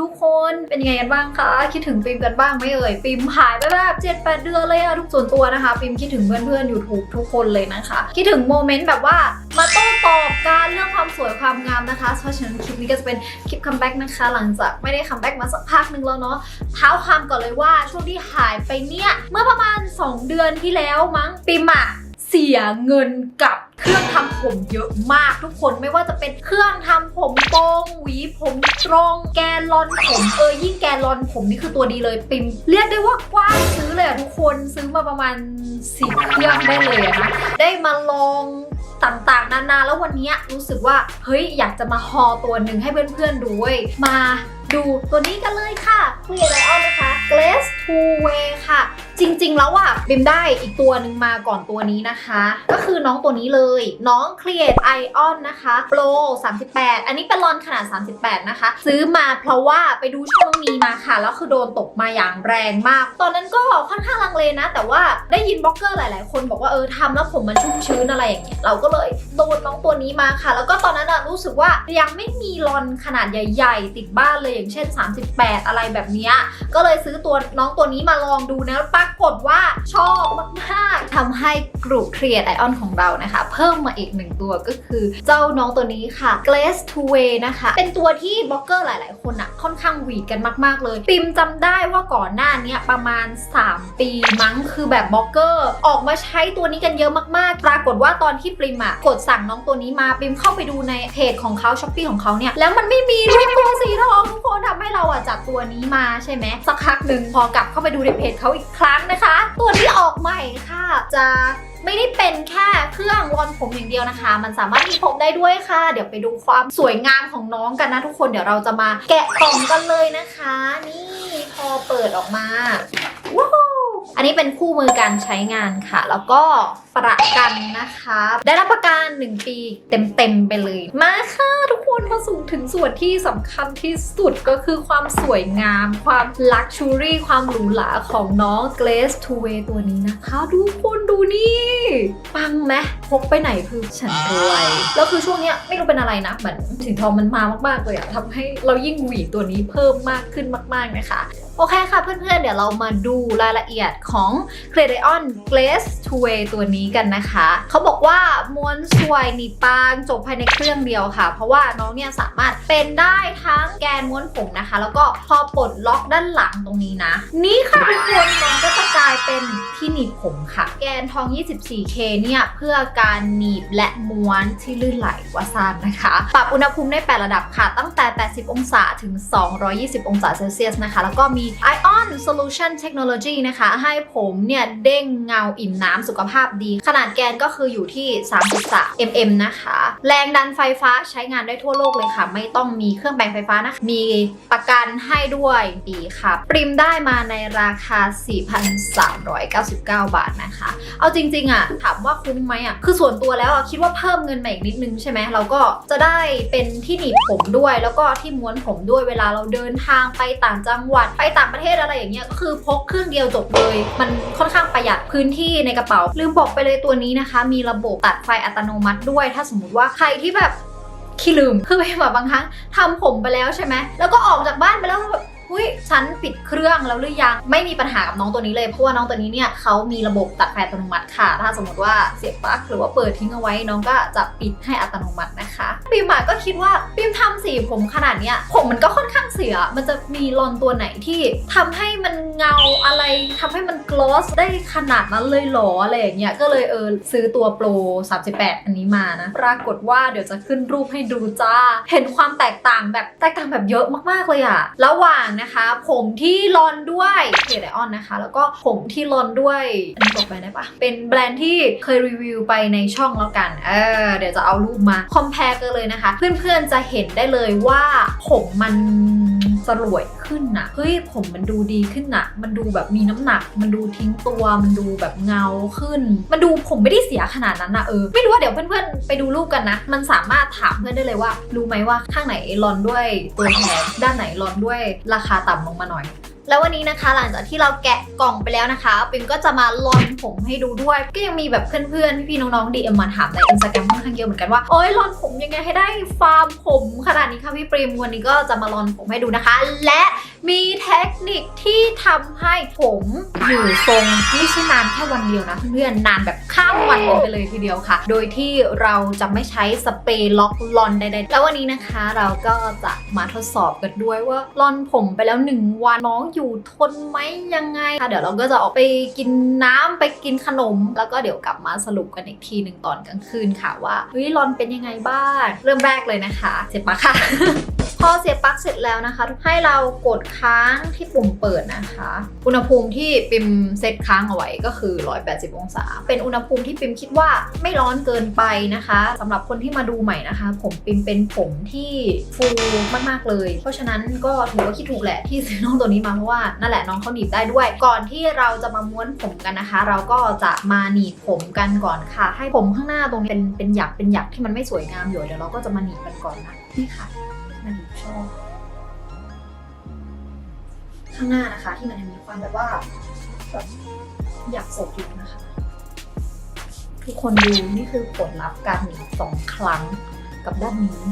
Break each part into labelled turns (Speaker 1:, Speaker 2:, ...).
Speaker 1: ทุกคนเป็นยังไงกันบ้างคะคิดถึงปิมกันบ้างไหมเอ่ยปิมหายไปแบบเจ็ดแปดเดือนเลยอะทุกส่วนตัวนะคะปิมคิดถึงเพื่อนๆ YouTube ทุกคนเลยนะคะ คิดถึงโมเมนต์แบบว่ามาโต้ตอบการเรื่องความสวยความงามนะคะเพราะฉะนั้นคลิปนี้ก็จะเป็นคลิปคัมแบ็กนะคะหลังจากไม่ได้คัมแบ็กมาสักพักหนึ่งแล้วเนาะเท้าความก่อนเลยว่าช่วงที่หายไปเนี่ยเมื่อประมาณ 2 เดือนที่แล้วมั้งปิมอะเสียเงินกับ เครื่องทำผมเยอะมากทุกคนไม่ว่าจะเป็นเครื่องทำผมตรงหวีผมตรงแกลอนผมเออยิ่งแกลอนผมนี่คือตัวดีเลยปิมเรียกได้ว่ากว้านซื้อเลยอะทุกคนซื้อมาประมาณสิบเครื่องได้เลยอะนะได้มาลองต่างๆ นานาแล้ววันนี้รู้สึกว่า เฮ้ย อยากจะมาฮอตัวหนึ่งให้เพื่อนๆดูเว้ยมาดูตัวนี้กันเลยค่ะ Clear Lion นะคะ Glaze Two Way ค่ะ จริง ๆ แล้วอะบิมได้อีกตัวหนึ่งมาก่อนตัวนี้นะคะ ก็คือน้องตัวนี้เลย น้อง Create Ion นะคะ Pro 38 อันนี้เป็นรอนขนาด 38 นะคะ ซื้อมาเพราะว่าไปดูช่องนี้มาค่ะ แล้วคือโดนตกมาอย่างแรงมาก ตอนนั้นก็ค่อนข้างลังเลนะ แต่ว่าได้ยินบล็อกเกอร์หลาย ๆ คนบอกว่าเออทำแล้วผมมันชุ่มชื้นอะไรอย่างเงี้ยเราก็เลยโดนน้องตัวนี้มาค่ะ แล้วก็ตอนนั้นอะรู้สึกว่ายังไม่มีรอนขนาดใหญ่ ๆ ติดบ้านเลยอย่างเช่น 38 อะไรแบบเนี้ยก็เลยซื้อตัวน้องตัวนี้มาลองดูนะปรากฏว่าชอบมากๆทำให้กลุ่ม Create Ion ของเรานะคะ เพิ่มมาอีกหนึ่งตัวก็คือเจ้าน้องตัวนี้ค่ะ Glaze to Way นะคะ เป็นตัวที่บล็อกเกอร์หลาย ๆ คนอะค่อนข้างหวีดกันมาก ๆ เลย ปิมจำได้ว่าก่อนหน้านี้ประมาณ 3 ปีมั้งคือแบบบล็อกเกอร์ ออกมาใช้ตัวนี้กันเยอะมาก ๆ ปรากฏว่าตอนที่ปิมอะกดสั่งน้องตัวนี้มาปิมเข้าไปดูในเพจของเขาช้อปปี้ของเขาเนี่ยแล้วมันไม่มีด้วยตัวสีทองทุกคนทำให้เราอะจัดตัวนี้มาใช่ไหมสักพักหนึ่งพอกลับเข้าไปดูในเพจเขาอีกครั้งนะคะ ตัวที่ออกใหม่ค่ะ จะไม่ได้เป็นแค่เครื่องรอนผมอย่างเดียวนะคะ มันสามารถมีผมได้ด้วยค่ะ เดี๋ยวไปดูความสวยงามของน้องกันนะทุกคนเดี๋ยวเราจะมาแกะกล่องกันเลยนะคะ นี่พอเปิดออกมาว้าว อันนี้เป็นคู่มือการใช้งานค่ะ แล้วก็ประกันนะคะ ได้รับประกัน 1 ปีเต็มๆไปเลย มาค่ะทุกคนมาสู่ถึงส่วนที่สำคัญที่สุดก็คือความสวยงาม ความลักชูรี่ ความหรูหราของน้อง Glaze Two Way ตัวนี้นะคะทุกคนดูนี่ ปังไหมพกไปไหนคือฉันรวยแล้วคือช่วงเนี้ยไม่รู้เป็นอะไรนะเหมือนสีทองมันมามากๆเลยอะทำให้เรายิ่งหวีตัวนี้เพิ่มมากขึ้นมาก ๆนะคะ โอเคค่ะเพื่อนๆ เดี๋ยวเรามาดูรายละเอียดของ c r e d i o n Glaze Two Way ตัวนี้กันนะคะ เขาบอกว่าม้วนสวยหนีบปางจบภายในเครื่องเดียวค่ะ เพราะว่าน้องเนี่ยสามารถเป็นได้ทั้งแกนม้วนผมนะคะ แล้วก็พอปลดล็อกด้านหลังตรงนี้นะ นี่ค่ะทุกคนน้องก็จะกลายเป็นที่หนีบผมค่ะ แกนทอง 24K เนี่ยเพื่อการหนีบและม้วนที่ลื่นไหลวาซานนะคะ ปรับอุณหภูมิได้ 8 ระดับค่ะ ตั้งแต่ 80 องศาถึง 220 องศาเซลเซียสนะคะ แล้วก็มี Ion Solution Technology นะคะ ให้ผมเนี่ย เด้งเงาอิ่มน้ำสุขภาพดี ขนาดแกนก็คืออยู่ที่ 33 mm นะคะ แรงดันไฟฟ้าใช้งานได้ทั่วโลกเลยค่ะ ไม่ต้องมีเครื่องแปลงไฟฟ้านะ มีประกันให้ด้วยดีค่ะ ปริมได้มาในราคา 4,399 บาทนะคะ เอาจริง ๆอะถามว่าคุ้มไหมอะคือส่วนตัวแล้วอะคิดว่าเพิ่มเงินมาอีกนิดนึงใช่ไหมเราก็จะได้เป็นที่หนีบผมด้วย แล้วก็ที่ม้วนผมด้วยเวลาเราเดินทางไปต่างจังหวัดไปต่างประเทศอะไรอย่างเงี้ยก็คือพกเครื่องเดียวจบเลย มันค่อนข้างประหยัดพื้นที่ในกระเป๋า ลืมบอกไปเลยตัวนี้นะคะ มีระบบตัดไฟอัตโนมัติด้วย ถ้าสมมติว่าใครที่แบบขี้ลืมคือแบบบางครั้งทำผมไปแล้วใช่ไหมแล้วก็ออกจากบ้านไปแล้วแบบอุ้ยฉันปิดเครื่องแล้วหรือยังไม่มีปัญหากับน้องตัวนี้เลยเพราะว่าน้องตัวนี้เนี่ยเขามีระบบตัดไฟอัตโนมัติค่ะ ถ้าสมมติว่าเสียบปลั๊กหรือว่าเปิดทิ้งเอาไว้น้องก็จะปิดให้อัตโนมัตินะคะปิมอะก็คิดว่าปิมทำสีผมขนาดเนี้ยผมมันก็ค่อนข้าง เสียมันจะมีรอนตัวไหนที่ทำให้มันเงาอะไรทำให้มันกลอสได้ขนาดนั้นเลยหรออะไรอย่างเงี้ย ก็เลยเออซื้อตัวโปร 38 อันนี้มานะ ปรากฏว่าเดี๋ยวจะขึ้นรูปให้ดูจ้า เห็นความแตกต่างแบบแตกต่างแบบเยอะมากๆเลยอะระหว่างนะคะ ผมที่ลอนด้วยเคไดออนนะคะ แล้วก็ผมที่ลอนด้วยอันนี้บอกไปได้ปะเป็นแบรนด์ที่เคยรีวิวไปในช่องแล้วกันเออเดี๋ยวจะเอารูปมาคอมเพลกันเลยนะคะ เพื่อนๆจะเห็นได้เลยว่าผมมัน สลวยขึ้นนะเฮ้ยผมมันดูดีขึ้นนะมันดูแบบมีน้ำหนัก มันดูทิ้งตัว มันดูแบบเงาขึ้น มันดูผมไม่ได้เสียขนาดนั้นนะเออ ไม่รู้ว่าเดี๋ยวเพื่อนๆ ไปดูรูปกันนะ มันสามารถถามเพื่อนได้เลยว่า รู้ไหมว่าข้างไหนลอนด้วยตัวแพงด้านไหนลอนด้วยราคาต่ำลงมาหน่อย แล้ววันนี้นะคะหลังจากที่เราแกะกล่องไปแล้วนะคะปิมก็จะมาลอนผมให้ดูด้วย ก็ยังมีแบบเพื่อนๆ พี่ๆน้องๆ DM มาถามในอินสตาแกรมค่อนข้างเยอะเหมือนกันว่าโอ๊ยลอนผมยังไงให้ได้ฟาร์มผมขนาดนี้ค่ะพี่ปริมวันนี้ก็จะมาลอนผมให้ดูนะคะ และมีเทคนิคที่ทำให้ผมอยู่ทรงไม่ใช่นานแค่วันเดียวนะเพื่อนๆนานแบบข้ามวันกันไปเลยทีเดียวค่ะ โดยที่เราจะไม่ใช้สเปรย์ล็อกลอนใดๆแล้ววันนี้นะคะเราก็จะมาทดสอบกันด้วยว่าลอนผมไปแล้วหนึ่งวันน้องอยู่ทนไหมยังไงค่ะเดี๋ยวเราก็จะออกไปกินน้ำไปกินขนม แล้วก็เดี๋ยวกลับมาสรุปกันอีกทีหนึ่งตอนกลางคืนค่ะว่าเฮ้ยลอนเป็นยังไงบ้างเริ่มแรกเลยนะคะเสียบปลั๊กค่ะ อเสียบปลั๊กเสร็จแล้วนะคะ ให้เรากดค้างที่ปุ่มเปิดนะคะ อุณหภูมิที่ปิมเซตค้างเอาไว้ก็คือ 180 องศา เป็นอุณหภูมิที่ปิมคิดว่าไม่ร้อนเกินไปนะคะสำหรับคนที่มาดูใหม่นะคะ ผมปิมเป็นผมที่ฟูมากๆเลย เพราะฉะนั้นก็ถือว่าคิดถูกแหละที่ซื้อน้องตัวนี้มาเพราะว่านั่นแหละน้องเขาหนีบได้ด้วย ก่อนที่เราจะมาม้วนผมกันนะคะ เราก็จะมาหนีบผมกันก่อนค่ะ ให้ผมข้างหน้าตรงนี้เป็นเป็นหยักเป็นหยักที่มันไม่สวยงามอยู่เดี๋ยวเราก็จะมาหนีบกันก่อนนะนี่ค่ะ มันชอบข้างหน้านะคะ ที่มันยังมีความแบบว่าแบบอยากสดอยู่นะคะ ทุกคนดูนี่คือผลลัพธ์การหนีบสองครั้งกับด้านนี้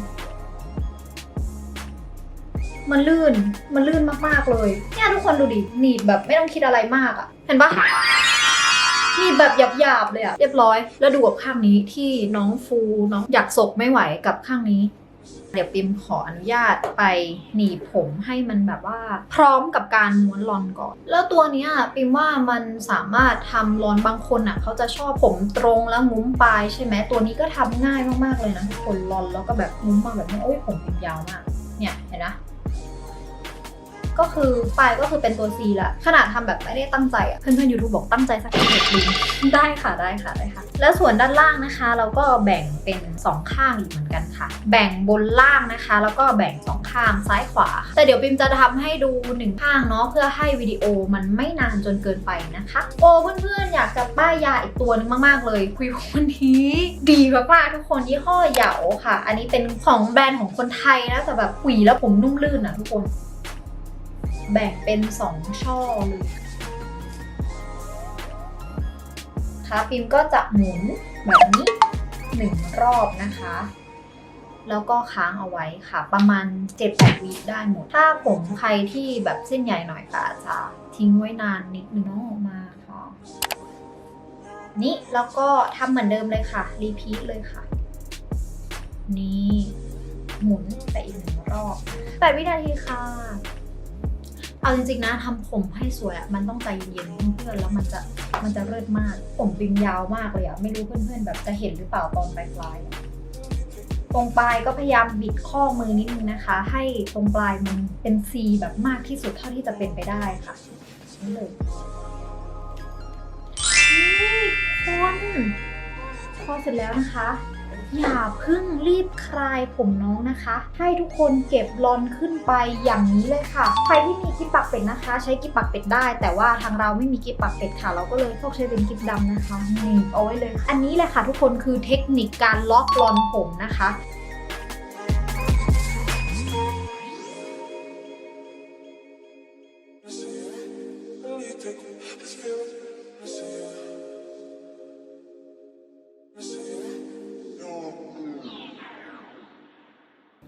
Speaker 1: มันลื่นมันลื่นมากๆเลยเนี่ยทุกคนดูดิหนีบแบบไม่ต้องคิดอะไรมากอะเห็นปะหนีบแบบหยาบๆเลยอะเรียบร้อย แล้วดูกับข้างนี้ที่น้องฟูน้องอยากศกไม่ไหวกับข้างนี้ เดี๋ยวปิมขออนุญาตไปหนีบผมให้มันแบบว่า พร้อมกับการม้วนรอนก่อน แล้วตัวเนี้ยปิมว่ามันสามารถทำรอนบางคนอะเขาจะชอบผมตรงแล้วงุ้มปลายใช่ไหมตัวนี้ก็ทำง่ายมากๆเลยนะทุกคนรอนแล้วก็แบบงุ้มมาแบบนี้โอ้ยผมปิมยาวมากเนี่ยเห็นนะ ก็คือปลายก็คือเป็นตัว C ละขนาดทำแบบไม่ได้ตั้งใจอะเพื่อนๆ YouTube บอกตั้งใจสักทีเด็ดลิงได้ค่ะได้ค่ะได้ค่ะ แล้วส่วนด้านล่างนะคะ เราก็แบ่งเป็น 2 ข้างอีกเหมือนกันค่ะ แบ่งบนล่างนะคะ แล้วก็แบ่ง 2 ข้างซ้ายขวา แต่เดี๋ยวปิมจะทำให้ดู1ข้างเนาะเพื่อให้วิดีโอมันไม่นานจนเกินไปนะคะโอ้เพื่อนๆอยากจะป้ายยาอีกตัวนึงมากๆ เลยคุยวันนี้ดีมากๆทุกคนยี่ห้อเหยาค่ะ อันนี้เป็นของแบรนด์ของคนไทยนะแต่แบบขุยแล้วผมนุ่มลื่นอะทุกคน แบ่งเป็น 2 ช่อเลยค่ะฟิล์มก็จะหมุนแบบนี้1รอบนะคะ แล้วก็ค้างเอาไว้ค่ะ ประมาณ7-8วิได้หมด ถ้าผมใครที่แบบเส้นใหญ่หน่อยก็อาจจะทิ้งไว้นานนิดนึงน้องออกมาค่ะ นี่แล้วก็ทำเหมือนเดิมเลยค่ะ รีพีทเลยค่ะ นี่ หมุนไปอีกหนึ่งรอบแปดวินาทีค่ะ เอาจริงๆนะทำผมให้สวยอะมันต้องใจเย็นๆเพื่อนๆแล้วมันจะมันจะเลิศมาก ผมปิมยาวมากเลยอะไม่รู้เพื่อนๆ แบบจะเห็นหรือเปล่าตอนปลายๆอะตรงปลายก็พยายามบิดข้อมือนิดนึงนะคะ ให้ตรงปลายมันเป็น C แบบมากที่สุดเท่าที่จะเป็นไปได้ค่ะนี่เลยนี่คนพอเสร็จแล้วนะคะ อย่าเพิ่งรีบคลายผมน้องนะคะ ให้ทุกคนเก็บลอนขึ้นไปอย่างนี้เลยค่ะ ใครที่มีกิ๊บปักเป็ดนะคะ ใช้กิ๊บปักเป็ดได้ แต่ว่าทางเราไม่มีกิ๊บปักเป็ดค่ะ เราก็เลยพวกใช้เป็นกิ๊บดำนะคะนีบเอาไว้เลย อันนี้แหละค่ะ ทุกคนคือเทคนิคการล็อกลอนผมนะคะเ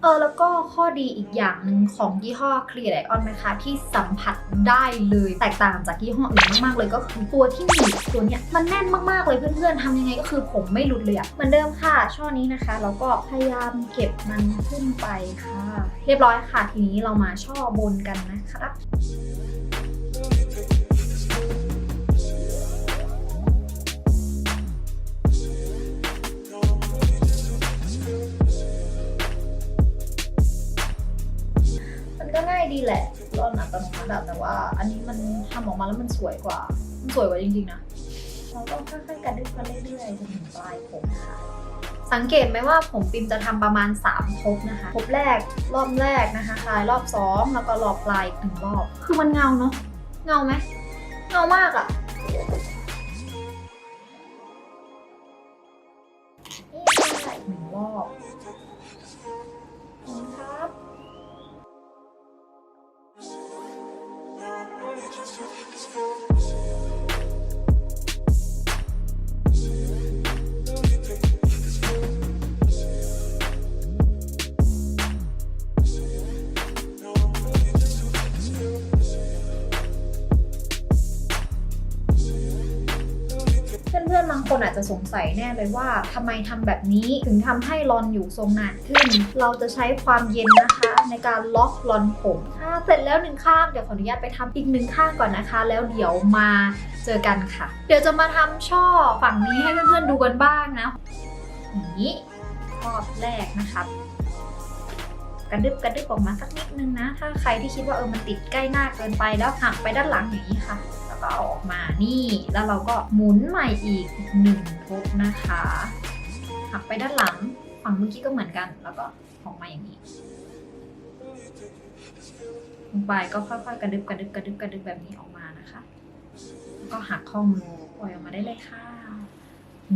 Speaker 1: ออแล้วก็ข้อดีอีกอย่างหนึ่งของยี่ห้อ Clear Lion นะคะ ที่สัมผัสได้เลยแตกต่างจากยี่ห้ออื่นมาก ๆ เลยก็คือตัวที่หนีบตัวเนี้ยมันแน่นมาก ๆ เลยเพื่อน ๆทำยังไงก็คือผมไม่หลุดเลยอะเหมือนเดิมค่ะ ช่อนี้นะคะ แล้วก็พยายามเก็บมันขึ้นไปค่ะ เรียบร้อยค่ะทีนี้เรามาช่อบนกันนะครับ ก็ง่ายดีแหละรอนอัตโนมัติอะแต่ว่า อันนี้มันทำออกมาแล้วมันสวยกว่ามันสวยกว่าจริงๆนะเราต้องค่อยๆกระดึ๊บมาเรื่อยๆจนถึงปลายผมค่ะสังเกตไหมว่าผมปิมจะทำประมาณ3ทบนะคะทบแรกรอบแรกนะคะคลายรอบ2แล้วก็รอบปลายอีกหนึ่งรอบ คือมันเงาเนาะเงาไหมเงามากอะ จะสงสัยแน่เลยว่าทำไมทำแบบนี้ถึงทำให้รอนอยู่ทรงนานขึ้น เราจะใช้ความเย็นนะคะ ในการล็อกรอนผมค่ะเสร็จแล้วหนึ่งข้างเดี๋ยวขออนุญาตไปทำอีกหนึ่งข้างก่อนนะคะ แล้วเดี๋ยวมาเจอกันค่ะ เดี๋ยวจะมาทำช่อฝั่งนี้ให้เพื่อนๆดูกันบ้างนะนี้ข้อแรกนะครับกระดึบกระดึบออกมาสักนิดนึงนะ ถ้าใครที่คิดว่าเออมันติดใกล้หน้าเกินไปแล้วหักไปด้านหลังอย่างนี้ค่ะ ล้วก็เอาออกมานี่ แล้วเราก็หมุนใหม่อีกหนึ่งทบนะคะหักไปด้านหลังฝั่งเมื่อกี้ก็เหมือนกัน แล้วก็ออกมาอย่างนี้ลงไปก็ค่อยๆ กระดึบกระดึบกระดึบกระดึบแบบนี้ออกมานะคะแล้วก็หักข้อมือปล่อยออกมาได้เลยค่ะ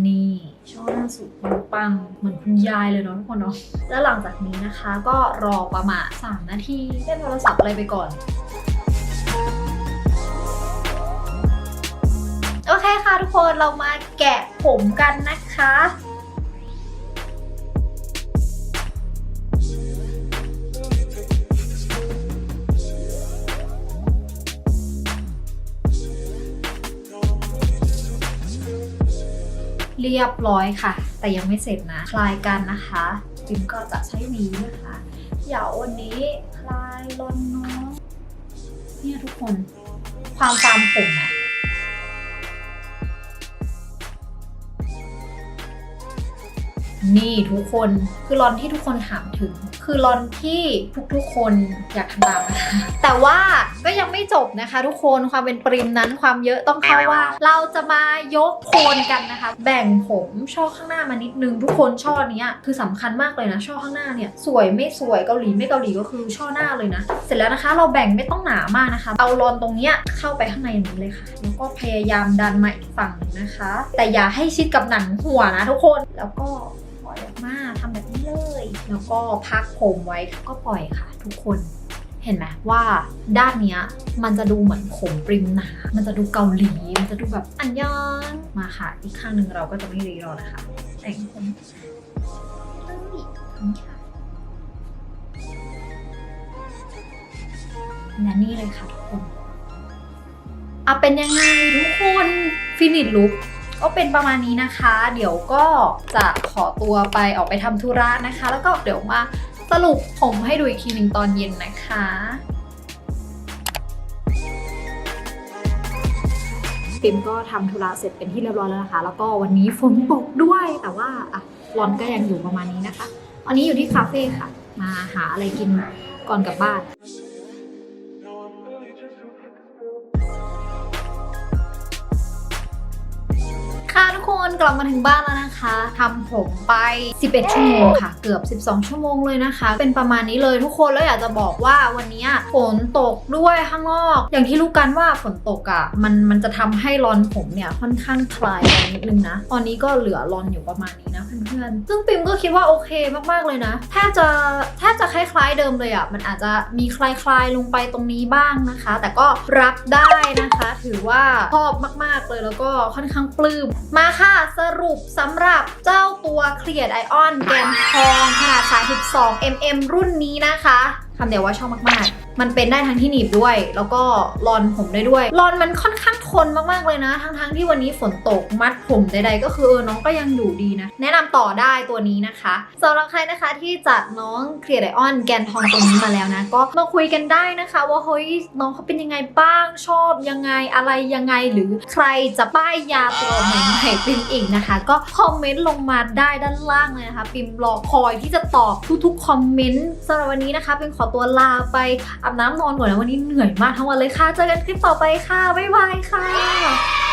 Speaker 1: นี่ช่อหน้าสุดปังเหมือนคุณยายเลยเนาะทุกคนเนาะแล้วหลังจากนี้นะคะ ก็รอประมาณ3นาทีเล่นโทรศัพท์อะไรไปก่อน เคค่ะทุกคนเรามาแกะผมกันนะคะเรียบร้อยค่ะ แต่ยังไม่เสร็จนะ คลายกันนะคะปิมก็จะใช้หวีนะคะ เดี๋ยววันนี้คลายลอนน้องเนี่ยทุกคน ความฟามผมอะ นี่ทุกคนคือรอนที่ทุกคนถามถึง คือรอนที่ทุกๆคนอยากทำตามนะคะแต่ว่าก็ยังไม่จบนะคะ ทุกคนความเป็นปริมนั้นความเยอะต้องเข้าว่า เราจะมายกโคนกันนะคะ แบ่งผมช่อข้างหน้ามานิดนึงทุกคนช่อเนี้ยคือสำคัญมากเลยนะช่อข้างหน้าเนี่ยสวยไม่สวยเกาหลีไม่เกาหลีก็คือช่อหน้าเลยนะ เสร็จแล้วนะคะ เราแบ่งไม่ต้องหนามากนะคะ เอารอนตรงเนี้ยเข้าไปข้างในนี้เลยค่ะแล้วก็พยายามดันมาอีกฝั่งนะคะ แต่อย่าให้ชิดกับหนังหัวนะทุกคนแล้วก็ อยออกมาทำแบบนี้เลย แล้วก็พักผมไว้ก็ปล่อยค่ะ ทุกคนเห็นไหมว่าด้านเนี้ยมันจะดูเหมือนผมปริมหนา มันจะดูเกาหลี มันจะดูแบบอันยอนมาค่ะ อีกข้างหนึ่งเราก็จะไม่รีรอนะคะ แต่งผมเลยนี่ค่ะและนี่เลยค่ะทุกคนเอาเป็นยังไงทุกคน ฟินิชลุก ก็เป็นประมาณนี้นะคะ เดี๋ยวก็จะขอตัวไปออกไปทำธุระนะคะ แล้วก็เดี๋ยวมาสรุปผมให้ดูอีกทีหนึ่งตอนเย็นนะคะปิมก็ทำธุระเสร็จเป็นที่เรียบร้อยแล้วนะคะ แล้วก็วันนี้ฝนตกด้วยแต่ว่าอะร้อนก็ยังอยู่ประมาณนี้นะคะวันนี้อยู่ที่คาเฟ่ค่ะ มาหาอะไรกินก่อนกลับบ้าน นกลับมาถึงบ้านแล้วนะ คะทำผมไป 11 ชั่วโมงค่ะ เกือบ 12 ชั่วโมงเลยนะคะ เป็นประมาณนี้เลยทุกคนแล้วอยากจะบอกว่าวันนี้ฝนตกด้วยข้างนอก อย่างที่รู้กันว่าฝนตกอะ่ะมันมันจะทำให้รอนผมเนี่ยค่อนข้างคลายไปนิดนึงนะ ตอนนี้ก็เหลือรอนอยู่ประมาณนี้นะเพื่อนๆซึ่งปิมก็คิดว่าโอเคมากๆเลยนะแทบจะแทบจะคล้ายๆเดิมเลยอะ่ะมันอาจจะมีคลายๆลงไปตรงนี้บ้างนะคะ แต่ก็รับได้นะคะ ถือว่าชอบมากๆเลยแล้วก็ค่อนข้างปลื้มมาค่ะสรุปสำหรับเจ้าตัวเคลียร์ไอออนแกนทองขนาด 32 mm รุ่นนี้นะคะคำเดียวว่าชอบมากๆ มันเป็นได้ทั้งที่หนีบด้วย แล้วก็รอนผมได้ด้วย รอนมันค่อนข้างทนมากๆเลยนะ ทั้งๆที่วันนี้ฝนตกมัดผมใดๆก็คือเออน้องก็ยังอยู่ดีนะ แนะนำต่อได้ตัวนี้นะคะสำหรับใครนะคะที่จัดน้องเคลียร์ไอออนแกนทองตัวนี้มาแล้วนะ ก็มาคุยกันได้นะคะ ว่าเฮ้ยน้องเขาเป็นยังไงบ้างชอบยังไงอะไรยังไงหรือใครจะป้ายยาตัวใหม่ๆปิมอีกนะคะ ก็คอมเมนต์ลงมาได้ด้านล่างเลยนะคะ ปิมรอคอยที่จะตอบทุกๆคอมเมนต์สำหรับวันนี้นะคะปิมขอตัวลาไปอาบน้ำนอนก่อนนะวันนี้เหนื่อยมากทั้งวันเลยค่ะ เจอกันคลิปต่อไปค่ะ บ๊ายบายค่ะ